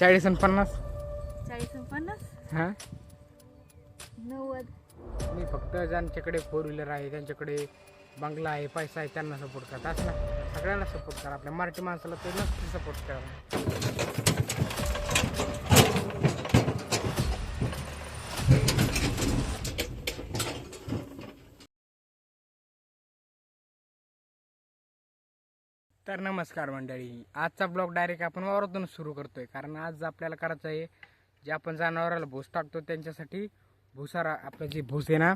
चाळीस आणि पन्नास. चाळीस आणि पन्नास? हां? नव्वद. मी फक्त ज्यांच्याकडे फोर व्हीलर आहे त्यांच्याकडे बंगला आहे पैसा आहे त्यांना सपोर्ट करा असं सगळ्यांना सपोर्ट करा. आपल्या मराठी माणसाला ते नक्की सपोर्ट करा. तर नमस्कार मंडळी. आजचा ब्लॉग डायरेक्ट आपण वावरातून सुरू करतोय. कारण आज आपल्याला करायचं आहे जे आपण जनावराला भूस टाकतो त्यांच्यासाठी भुसारा आपलं जे भूस आहे ना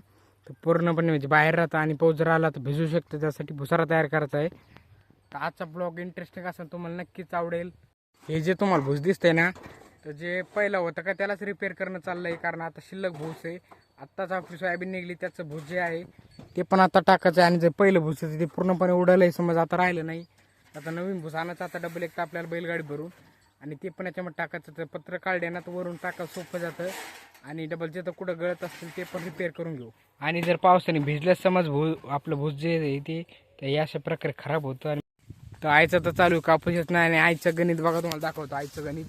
तर पूर्णपणे म्हणजे बाहेर राहतं आणि पाऊस जर आला तर भिजू शकतं. त्यासाठी भुसारा तयार करायचा आहे. तर आजचा ब्लॉग इंटरेस्टिंग असेल तुम्हाला नक्कीच आवडेल. हे जे तुम्हाला भूस दिसतंय ना तर जे पहिलं होतं का त्यालाच रिपेअर करणं चाललं आहे कारण आता शिल्लक भूस आहे. आत्ताच आपली सोयाबीन निघली त्याचं भूस जे आहे ते पण आता टाकायचं आहे. आणि जे पहिलं भूस आहे ते पूर्णपणे उडालं आहे समज आता राहिलं नाही. आता नवीन भूस आणायचं आता डबल एक तर आपल्याला बैलगाडी भरून आणि ते पण याच्यामध्ये टाकायचं तर पत्र काढले ना तर वरून टाका सोपं जातं. आणि डबल जे तर कुठं गळत असतील ते पण रिपेअर करून घेऊ. आणि जर पावसाने भिजल्यास समज भू आपलं भूस जे आहे ते तर हे अशा प्रकारे खराब होतं. आणि तर आईचं तर चालू आहे, कापूस येत नाही आणि आईचं गणित बघा तुम्हाला दाखवतो आईचं गणित.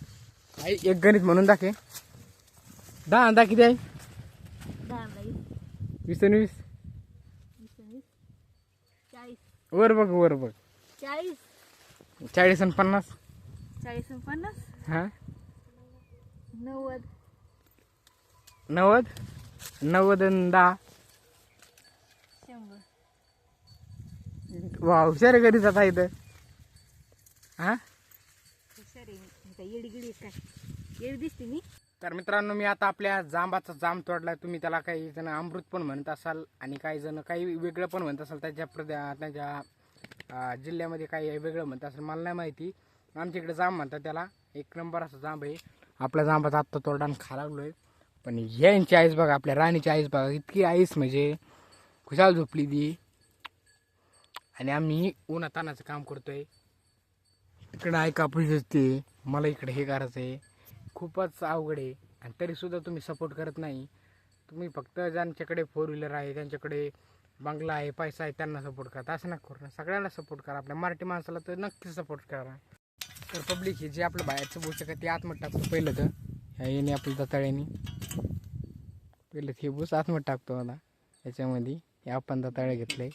आई एक गणित म्हणून दाखे दहा दहा किती आहे? वीस आणि वीस? वर बघ वर बघ. चाळीस. चाळीस आणि पन्नास. चाळीस आणि पन्नास? हां? नव्वद. नव्वद? नव्वद आणि दहा. शंभर. वा हुशार गणित आता इथं हां? हुशार काय येडी दिसते मी. तर मित्रांनो मी आता आपल्या जांबाचा जाम तोडलाय. तुम्ही त्याला काही जण अमृत पण म्हणत असाल आणि काही जण काही वेगळं पण म्हणत असाल त्याच्या प्रदे त्याच्या जिल्ह्यामध्ये काही वेगळं म्हणतात असं मला नाही माहिती. आमच्या इकडे जांब म्हणतात त्याला. एक नंबर असा जांब आहे. आपल्या जांबाचा आत्ता तोडा आणि खा आहे पण यांची आईस बघा आपल्या राणीची आईस बघा इतकी आईस म्हणजे खुशाल झोपली ती. आणि आम्ही उन्हातानाचं काम करतोय. इकडं आहे कापूस असते मला इकडे हे करायचं आहे. खूपच अवघड आहे. आणि तरीसुद्धा तुम्ही सपोर्ट करत नाही. तुम्ही फक्त ज्यांच्याकडे फोर व्हीलर आहे त्यांच्याकडे बंगला आहे पैसा आहे त्यांना सपोर्ट करा. असं नका करू सगळ्यांना सपोर्ट करा. आपल्या मराठी माणसाला तर नक्की सपोर्ट करा. तर पब्लिक हे जे आपलं बाहेरचं बोलू शकत ते आतमध्ये टाकतो पहिलं तर. ह्या येणे आपल्या दताळ्याने. पहिलं हे बूस आतमध्ये टाकतो आता. याच्यामध्ये हे आपण दताळे घेतले.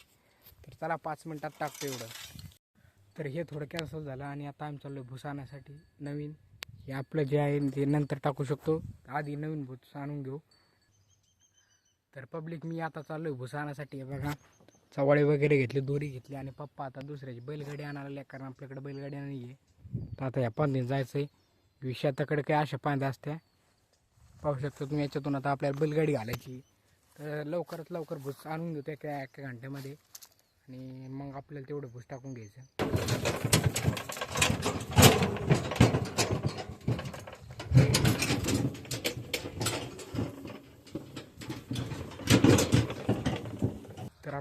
तर चला पाच मिनटात टाकतो एवढं. तर हे थोडं कॅन्सल झालं आणि आता आम्ही चाललो भूस आणण्यासाठी नवीन. हे आपलं जे आहे ते नंतर टाकू शकतो. आधी नवीन भूस आणून घेऊ. तर पब्लिक मी आता चाललो आहे भूस आणण्यासाठी बघा चवाळे वगैरे घेतले दोरी घेतली आणि पप्पा आता दुसऱ्याची बैलगाडी आणायला लागल्या कारण आपल्याकडे बैलगाडी नाही आहे तर आता या पाण्यात जायचं आहे विषयाताकडे काही अशा पाण्या असत्या? पाहू शकता तुम्ही याच्यातून आता आपल्याला बैलगाडी घालायची. तर लवकरात लवकर भूस आणून घेतो एका एका घंट्यामध्ये. आणि मग आपल्याला तेवढं भूस टाकून घ्यायचं.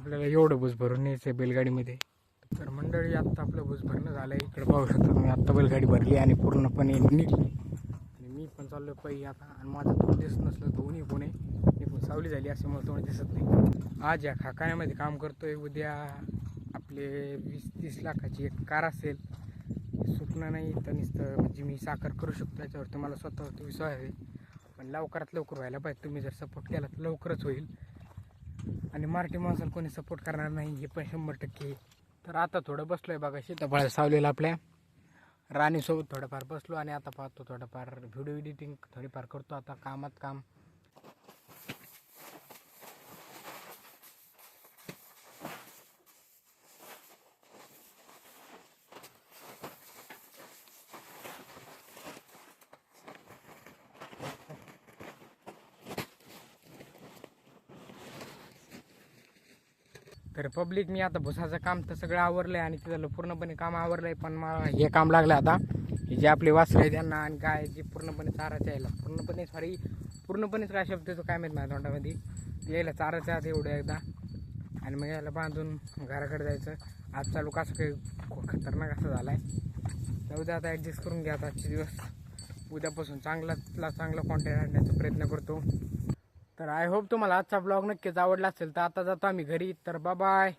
आपल्याला एवढं बस भरून न्यायचं आहे बैलगाडीमध्ये. तर मंडळी आत्ता आपलं बस भरणं झालं आहे इकडं पाहू शकता तुम्ही आत्ता बैलगाडी भरली आणि पूर्णपणे निघली आणि मी पण चाललो पाहिजे आता. आणि माझं तोंड दिसत नसलं दोन्ही पुणे मी पण सावली झाली असल्यामुळे तोंड दिसत नाही. आज या खाकाण्यामध्ये काम करतोय. उद्या आपले वीस तीस लाखाची एक कार असेल. सुटणं नाही तर नुसतं म्हणजे मी साखर करू शकतो. याच्यावर मला स्वतःवरती विश्वास आहे. पण लवकरात लवकर व्हायला पाहिजे. तुम्ही जर सपोर्ट केला तर लवकरच होईल. आणि मराठी माणसाला कोणी सपोर्ट करणार नाही हे पण शंभर टक्के. तर आता थोडं बसलोय बघा शेताफळा सावलेलं आपल्या. राणीसोबत थोडंफार बसलो आणि आता पाहतो थोडंफार व्हिडिओ एडिटिंग थोडीफार करतो आता कामात काम. तर पब्लिक मी आता भुसाचं काम तर सगळं आवरलं आहे आणि तिथलं पूर्णपणे काम आवरलं आहे पण मला हे काम लागलं आता हे जे आपले वासरे आहे त्यांना आणि काय जे पूर्णपणे चाराच्या यायला पूर्णपणे सॉरी पूर्णपणेच काय शब्द काय माहीत माझ्या तोंडामध्ये. यायला चाराच्या आत एवढं एकदा. आणि मग याला बांधून घराकडे जायचं. आज चालू कसं काही खूप खतरनाक असं झालं आहे उद्या आता ॲडजस्ट करून घ्या आजचे दिवस. उद्यापासून चांगला चांगला कॉन्टॅक्ट आणण्याचा प्रयत्न करतो. तर आय होप तुम्हाला आजचा ब्लॉग नक्कीच आवडला असेल. तर आता जातो आम्ही घरी. तर बाय